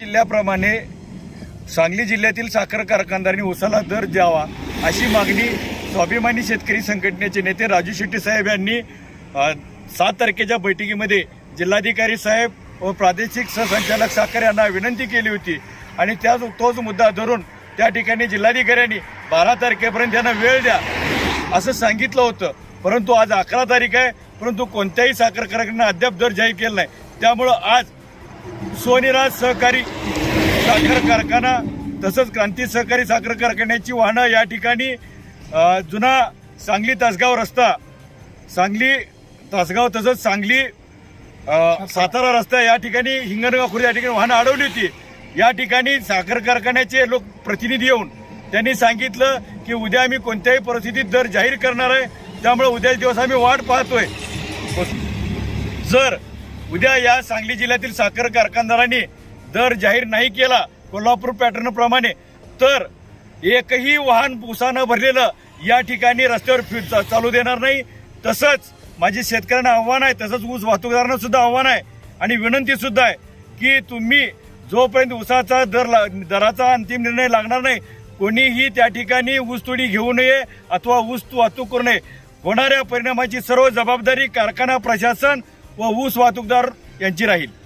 जिल्ह्याप्रमाणे सांगली जिल्ह्यातील साखर कारखानदारांनी उसाला दर द्यावा अशी मागणी स्वाभिमानी शेतकरी संघटनेचे नेते राजू शेट्टी साहेब यांनी सात तारखेच्या बैठकीमध्ये जिल्हाधिकारी साहेब व प्रादेशिक सहसंचालक साखर यांना विनंती केली होती. आणि त्याच तोच मुद्दा धरून त्या ठिकाणी जिल्हाधिकाऱ्यांनी बारा तारखेपर्यंत त्यांना वेळ द्या असं सांगितलं होतं. परंतु आज अकरा तारीख आहे परंतु कोणत्याही साखर कारखान्यानं अद्याप दर जाहीर केला नाही. त्यामुळं आज सोनीराज सहकारी साखर कारखाना तसंच क्रांती सहकारी साखर कारखान्याची वाहनं या ठिकाणी जुना सांगली तासगाव रस्ता सांगली तासगाव तसंच सांगली सातारा रस्ता या ठिकाणी हिंगणगाव खुर्द या ठिकाणी वाहनं अडवली होती. या ठिकाणी साखर कारखान्याचे लोक प्रतिनिधी येऊन त्यांनी सांगितलं की उद्या आम्ही कोणत्याही परिस्थितीत दर जाहीर करणार आहे त्यामुळे उद्याच दिवस आम्ही वाट पाहतोय. जर उद्या या सांगली जिल्ह्यातील साखर कारखानदारांनी दर जाहीर नाही केला कोल्हापूर पॅटर्न प्रमाणे तर एकही वाहन उसानं भरलेलं या ठिकाणी रस्त्यावर फिर चा- चालू देणार नाही. तसंच माझी शेतकऱ्यांना आव्हान आहे तसंच ऊस वाहतूकदारांना सुद्धा आव्हान आहे. आणि विनंती सुद्धा आहे की तुम्ही जोपर्यंत ऊसाचा दर ला- दराचा अंतिम निर्णय लागणार नाही कोणीही त्या ठिकाणी ऊसतोडी घेऊ नये अथवा ऊस वाहतूक करू नये. होणाऱ्या परिणामाची सर्व जबाबदारी कारखाना प्रशासन व ऊस वाहतूकदार यांची राहील.